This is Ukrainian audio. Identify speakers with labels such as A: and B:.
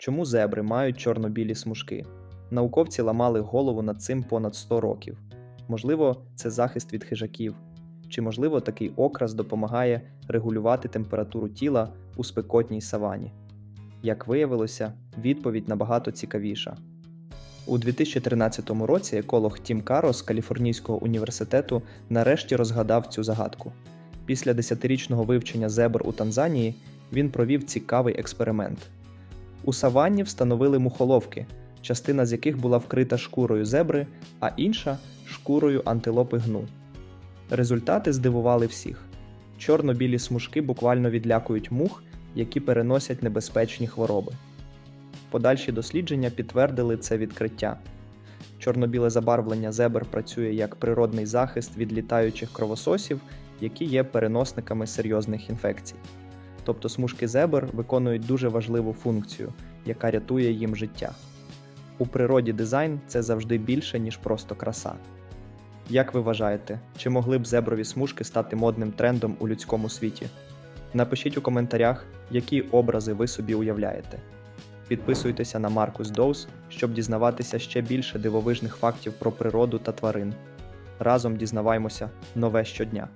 A: Чому зебри мають чорно-білі смужки? Науковці ламали голову над цим понад 100 років. Можливо, це захист від хижаків, чи можливо такий окрас допомагає регулювати температуру тіла у спекотній савані. Як виявилося, відповідь набагато цікавіша. У 2013 році еколог Тім Каро з Каліфорнійського університету нарешті розгадав цю загадку. Після десятирічного вивчення зебр у Танзанії він провів цікавий експеримент. У саванні встановили мухоловки, частина з яких була вкрита шкурою зебри, а інша шкурою антилопи гну. Результати здивували всіх. Чорно-білі смужки буквально відлякують мух, які переносять небезпечні хвороби. Подальші дослідження підтвердили це відкриття. Чорно-біле забарвлення зебр працює як природний захист від літаючих кровососів, які є переносниками серйозних інфекцій. Тобто смужки зебр виконують дуже важливу функцію, яка рятує їм життя. У природі дизайн це завжди більше, ніж просто краса. Як ви вважаєте, чи могли б зеброві смужки стати модним трендом у людському світі? Напишіть у коментарях, які образи ви собі уявляєте. Підписуйтеся на Маркус Доус, щоб дізнаватися ще більше дивовижних фактів про природу та тварин. Разом дізнаваймося нове щодня.